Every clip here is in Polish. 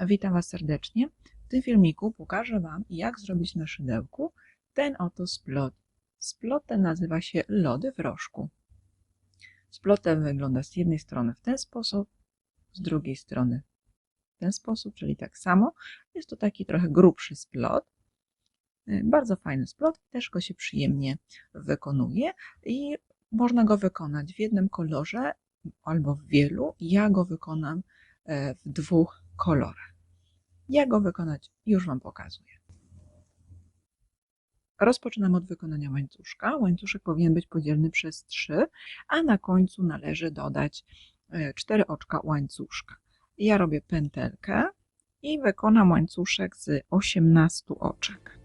Witam Was serdecznie. W tym filmiku pokażę Wam, jak zrobić na szydełku ten oto splot. Splot ten nazywa się lody w rożku. Splot ten wygląda z jednej strony w ten sposób, z drugiej strony w ten sposób, czyli tak samo. Jest to taki trochę grubszy splot. Bardzo fajny splot, też go się przyjemnie wykonuje i można go wykonać w jednym kolorze albo w wielu. Ja go wykonam e, w dwóch kolorach. Jak go wykonać, już Wam pokazuję. Rozpoczynam od wykonania łańcuszka. Łańcuszek powinien być podzielny przez 3, a na końcu należy dodać 4 oczka łańcuszka. Ja robię pętelkę i wykonam łańcuszek z 18 oczek.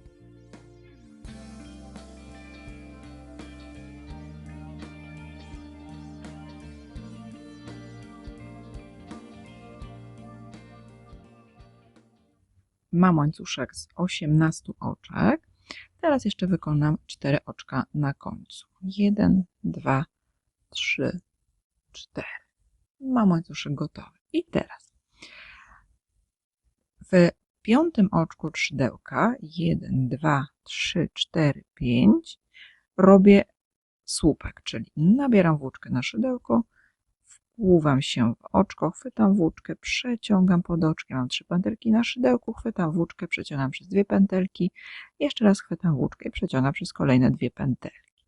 Mam łańcuszek z 18 oczek. Teraz jeszcze wykonam 4 oczka na końcu. 1, 2, 3, 4. Mam łańcuszek gotowy. I teraz w piątym oczku szydełka 1, 2, 3, 4, 5 robię słupek, czyli nabieram włóczkę na szydełko, Wpływam się w oczko, chwytam włóczkę, przeciągam pod oczkiem, mam trzy pętelki na szydełku, chwytam włóczkę, przeciągam przez dwie pętelki, jeszcze raz chwytam włóczkę i przeciągam przez kolejne dwie pętelki.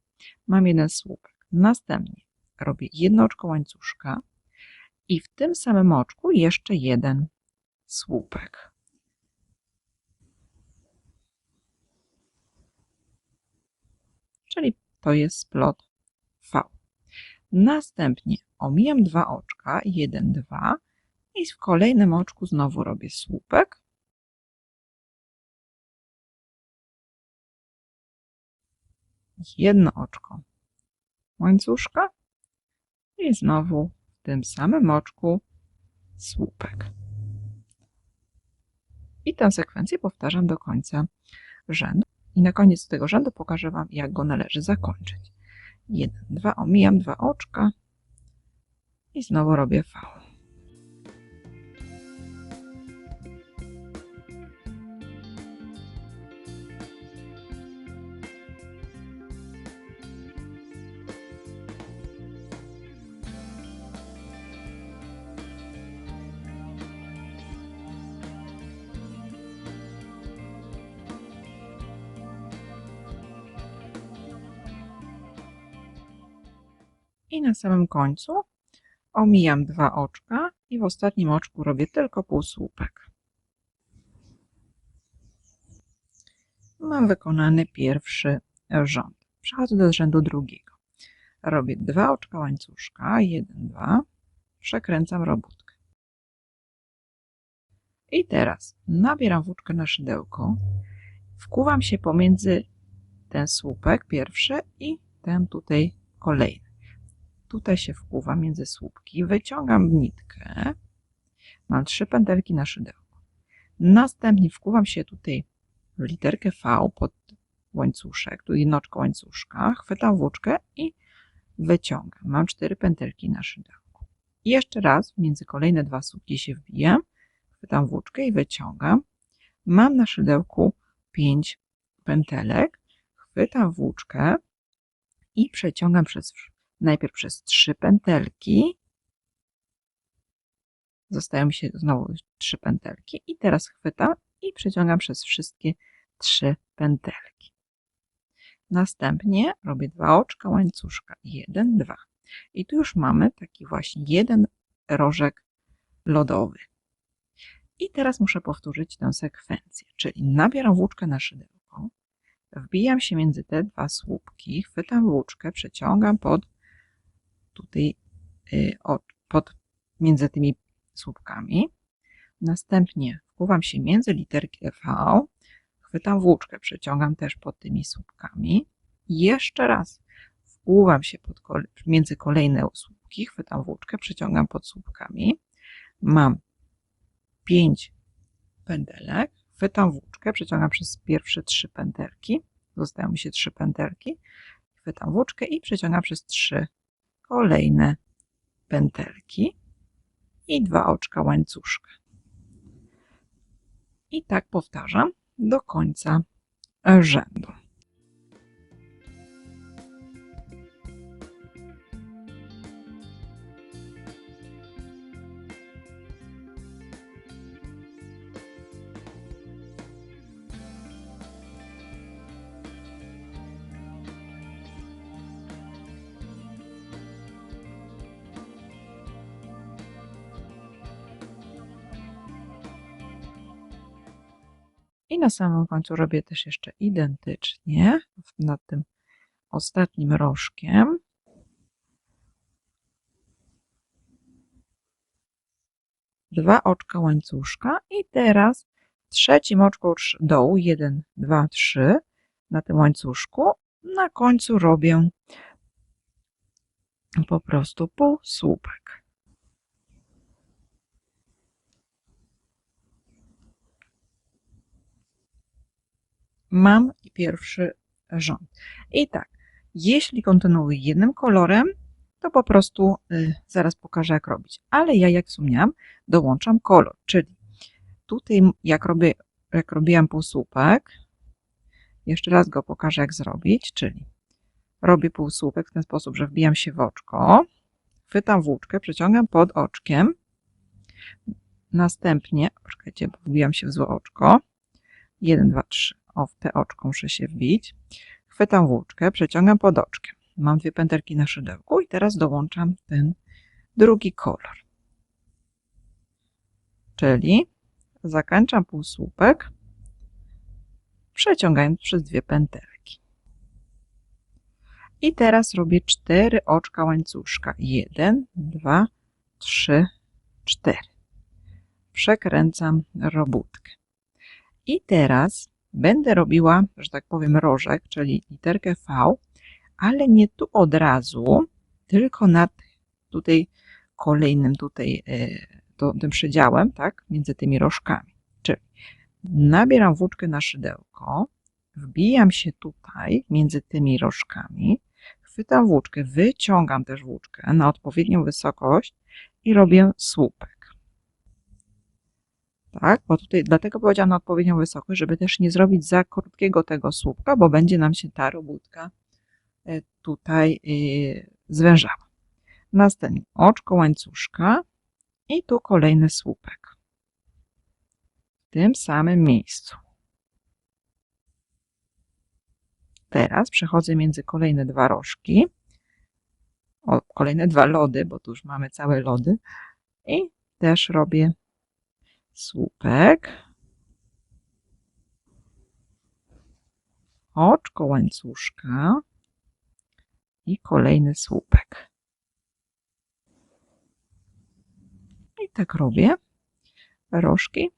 Mam jeden słupek. Następnie robię jedno oczko łańcuszka i w tym samym oczku jeszcze jeden słupek. Czyli to jest splot. Następnie omijam dwa oczka, jeden, dwa i w kolejnym oczku znowu robię słupek. Jedno oczko łańcuszka i znowu w tym samym oczku słupek. I tę sekwencję powtarzam do końca rzędu. I na koniec tego rzędu pokażę Wam, jak go należy zakończyć. 1, 2, omijam dwa oczka i znowu robię V. I na samym końcu omijam dwa oczka i w ostatnim oczku robię tylko półsłupek. Mam wykonany pierwszy rząd. Przechodzę do rzędu drugiego. Robię dwa oczka łańcuszka, jeden, dwa, przekręcam robótkę. I teraz nabieram włóczkę na szydełko, wkuwam się pomiędzy ten słupek pierwszy i ten tutaj kolejny tutaj się wpływa między słupki, wyciągam nitkę, mam trzy pętelki na szydełku. Następnie wkuwam się tutaj w literkę V pod łańcuszek, tu jednoczko łańcuszka, chwytam włóczkę i wyciągam. Mam cztery pętelki na szydełku. I jeszcze raz między kolejne dwa słupki się wbijam, chwytam włóczkę i wyciągam. Mam na szydełku pięć pętelek, chwytam włóczkę i przeciągam przez najpierw przez trzy pętelki. Zostają mi się znowu trzy pętelki i teraz chwytam i przeciągam przez wszystkie trzy pętelki. Następnie robię dwa oczka łańcuszka. Jeden, dwa. I tu już mamy taki właśnie jeden rożek lodowy. I teraz muszę powtórzyć tę sekwencję, czyli nabieram włóczkę na szydełko, wbijam się między te dwa słupki, chwytam włóczkę, przeciągam pod tutaj y, pod, między tymi słupkami. Następnie wpływam się między literki V, chwytam włóczkę, przeciągam też pod tymi słupkami. Jeszcze raz wpływam się pod, między kolejne słupki, chwytam włóczkę, przeciągam pod słupkami. Mam pięć pędelek, chwytam włóczkę, przeciągam przez pierwsze trzy pętelki, zostają mi się trzy pętelki, chwytam włóczkę i przeciągam przez trzy kolejne pętelki i dwa oczka łańcuszka. I tak powtarzam do końca rzędu. I na samym końcu robię też jeszcze identycznie nad tym ostatnim rożkiem. Dwa oczka łańcuszka i teraz trzecim oczku dołu, 1, 2, 3 na tym łańcuszku. Na końcu robię po prostu półsłupek. Mam pierwszy rząd. I tak, jeśli kontynuuję jednym kolorem, to po prostu y, zaraz pokażę, jak robić. Ale ja, jak wspomniałam, dołączam kolor, czyli tutaj, jak, robię, jak robiłam półsłupek, jeszcze raz go pokażę, jak zrobić, czyli robię półsłupek w ten sposób, że wbijam się w oczko, chwytam włóczkę, przeciągam pod oczkiem, następnie, poczekajcie, wbijam się w złe oczko, 1, 2, 3, o, w te oczko muszę się wbić. Chwytam włóczkę, przeciągam pod oczkiem. Mam dwie pętelki na szydełku i teraz dołączam ten drugi kolor. Czyli zakończam półsłupek, przeciągając przez dwie pętelki. I teraz robię cztery oczka łańcuszka. Jeden, dwa, trzy, cztery. Przekręcam robótkę. I teraz Będę robiła, że tak powiem, rożek, czyli literkę V, ale nie tu od razu, tylko nad tutaj kolejnym tutaj e, to, tym przedziałem, tak, między tymi rożkami. Czyli nabieram włóczkę na szydełko, wbijam się tutaj między tymi rożkami, chwytam włóczkę, wyciągam też włóczkę na odpowiednią wysokość i robię słupek tak? Bo tutaj dlatego powiedziałam na odpowiednią wysokość, żeby też nie zrobić za krótkiego tego słupka, bo będzie nam się ta robótka e, tutaj e, zwężała. Następnie oczko łańcuszka i tu kolejny słupek. W tym samym miejscu. Teraz przechodzę między kolejne dwa rożki, o, kolejne dwa lody, bo tu już mamy całe lody i też robię słupek, oczko łańcuszka i kolejny słupek. I tak robię rożki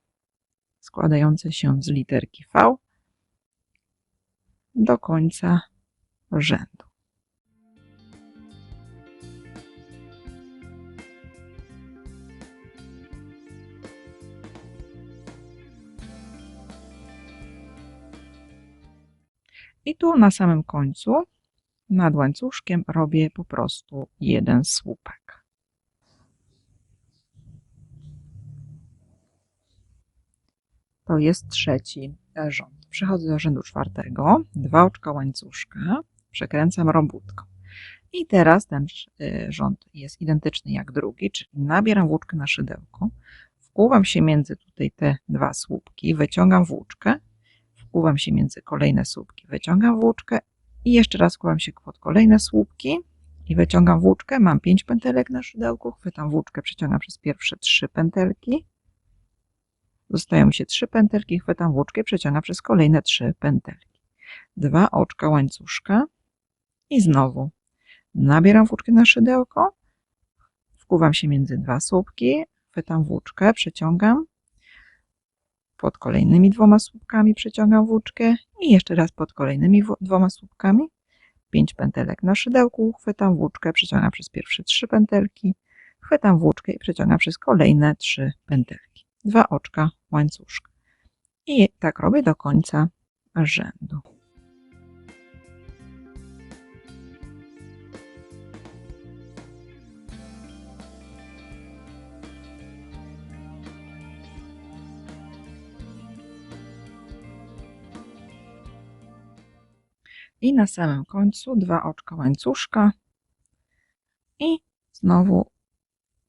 składające się z literki V do końca rzędu. I tu na samym końcu, nad łańcuszkiem, robię po prostu jeden słupek. To jest trzeci rząd. Przechodzę do rzędu czwartego, dwa oczka łańcuszka, przekręcam robótką. I teraz ten y, rząd jest identyczny jak drugi, czyli nabieram włóczkę na szydełko, wkłuwam się między tutaj te dwa słupki, wyciągam włóczkę wkuwam się między kolejne słupki, wyciągam włóczkę i jeszcze raz wkuwam się pod kolejne słupki i wyciągam włóczkę. Mam 5 pętelek na szydełku, chwytam włóczkę, przeciągam przez pierwsze 3 pętelki. Zostają mi się 3 pętelki, chwytam włóczkę, przeciągam przez kolejne 3 pętelki. Dwa oczka łańcuszka i znowu nabieram włóczkę na szydełko, wkuwam się między dwa słupki, chwytam włóczkę, przeciągam, pod kolejnymi dwoma słupkami przeciągam włóczkę i jeszcze raz pod kolejnymi dwoma słupkami. 5 pętelek na szydełku, chwytam włóczkę, przeciągam przez pierwsze 3 pętelki, chwytam włóczkę i przeciągam przez kolejne 3 pętelki. Dwa oczka łańcuszka. I tak robię do końca rzędu. I na samym końcu dwa oczka łańcuszka i znowu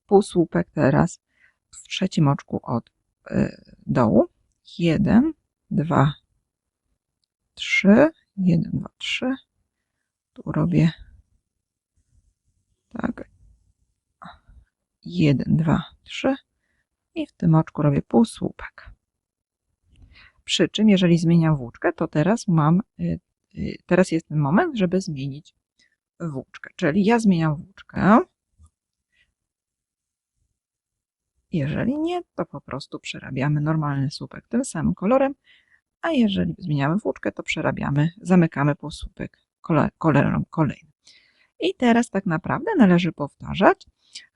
półsłupek teraz w trzecim oczku od y, dołu. Jeden, dwa, trzy, jeden, dwa, trzy. Tu robię tak. Jeden, dwa, trzy. I w tym oczku robię półsłupek. Przy czym, jeżeli zmieniam włóczkę, to teraz mam, y, teraz jest ten moment, żeby zmienić włóczkę. Czyli ja zmieniam włóczkę. Jeżeli nie, to po prostu przerabiamy normalny słupek tym samym kolorem, a jeżeli zmieniamy włóczkę, to przerabiamy, zamykamy półsłupek kolorem kolejnym. I teraz tak naprawdę należy powtarzać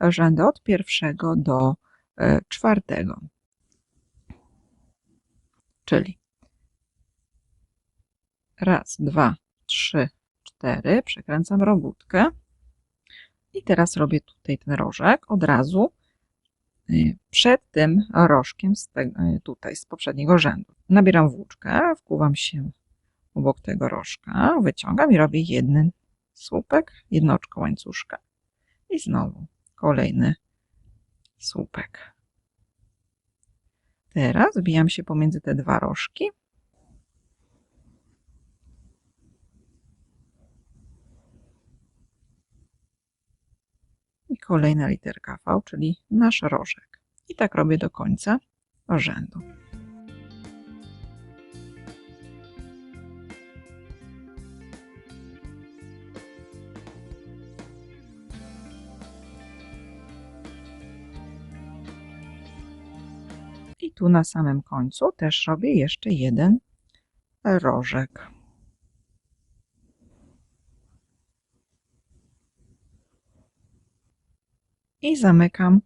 rzędy od pierwszego do e, czwartego. Czyli raz, dwa, trzy, cztery. Przekręcam robótkę. I teraz robię tutaj ten rożek od razu y, przed tym rożkiem z tego, y, tutaj z poprzedniego rzędu. Nabieram włóczkę, wkuwam się obok tego rożka, wyciągam i robię jeden słupek, jedno oczko łańcuszka i znowu kolejny słupek. Teraz wbijam się pomiędzy te dwa rożki. Kolejna literka V, czyli nasz rożek. I tak robię do końca rzędu. I tu na samym końcu też robię jeszcze jeden rożek. I zamykam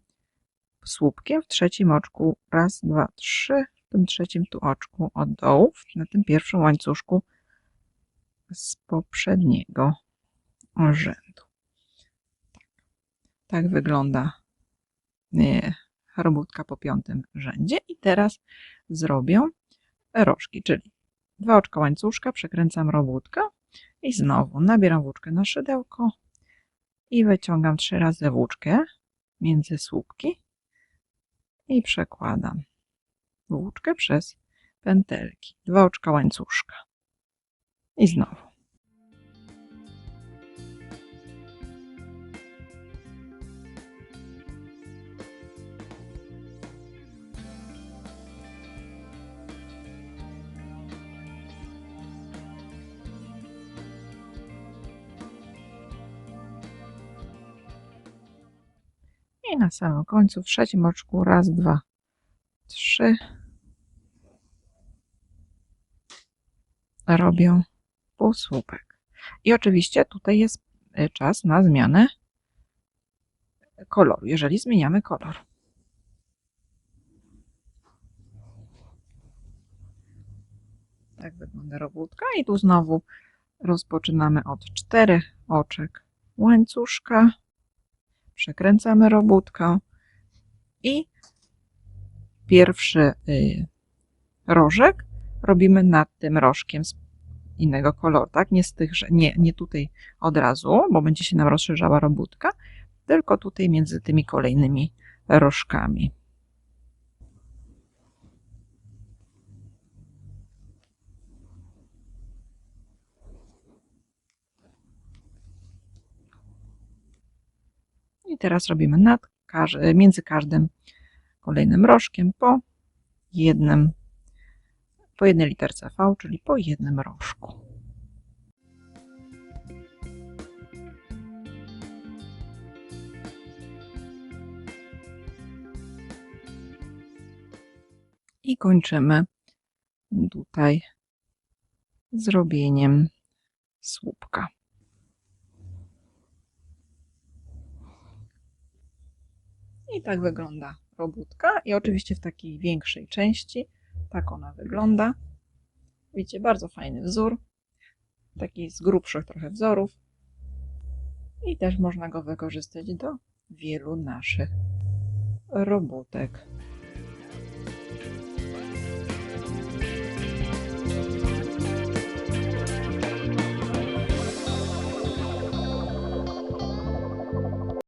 słupkiem w trzecim oczku. Raz, dwa, trzy. W tym trzecim tu oczku od dołu, na tym pierwszym łańcuszku z poprzedniego rzędu. Tak, wygląda nie, robótka po piątym rzędzie i teraz zrobię rożki, czyli dwa oczka łańcuszka, przekręcam robótkę i znowu nabieram włóczkę na szydełko i wyciągam trzy razy włóczkę między słupki i przekładam włóczkę przez pętelki, dwa oczka łańcuszka i znowu. I na samym końcu w trzecim oczku raz, dwa, trzy. Robię półsłupek. I oczywiście tutaj jest e, czas na zmianę koloru, jeżeli zmieniamy kolor. Tak wygląda robótka i tu znowu rozpoczynamy od czterech oczek łańcuszka przekręcamy robótkę i pierwszy y, rożek robimy nad tym rożkiem z innego koloru, tak? Nie z tych, nie, nie tutaj od razu, bo będzie się nam rozszerzała robótka, tylko tutaj między tymi kolejnymi rożkami. I teraz robimy nad, między każdym kolejnym rożkiem po jednym, po jednej literce V, czyli po jednym rożku. I kończymy tutaj zrobieniem słupka. I tak wygląda robótka. I oczywiście w takiej większej części tak ona wygląda. Widzicie, bardzo fajny wzór. Taki z grubszych trochę wzorów. I też można go wykorzystać do wielu naszych robótek.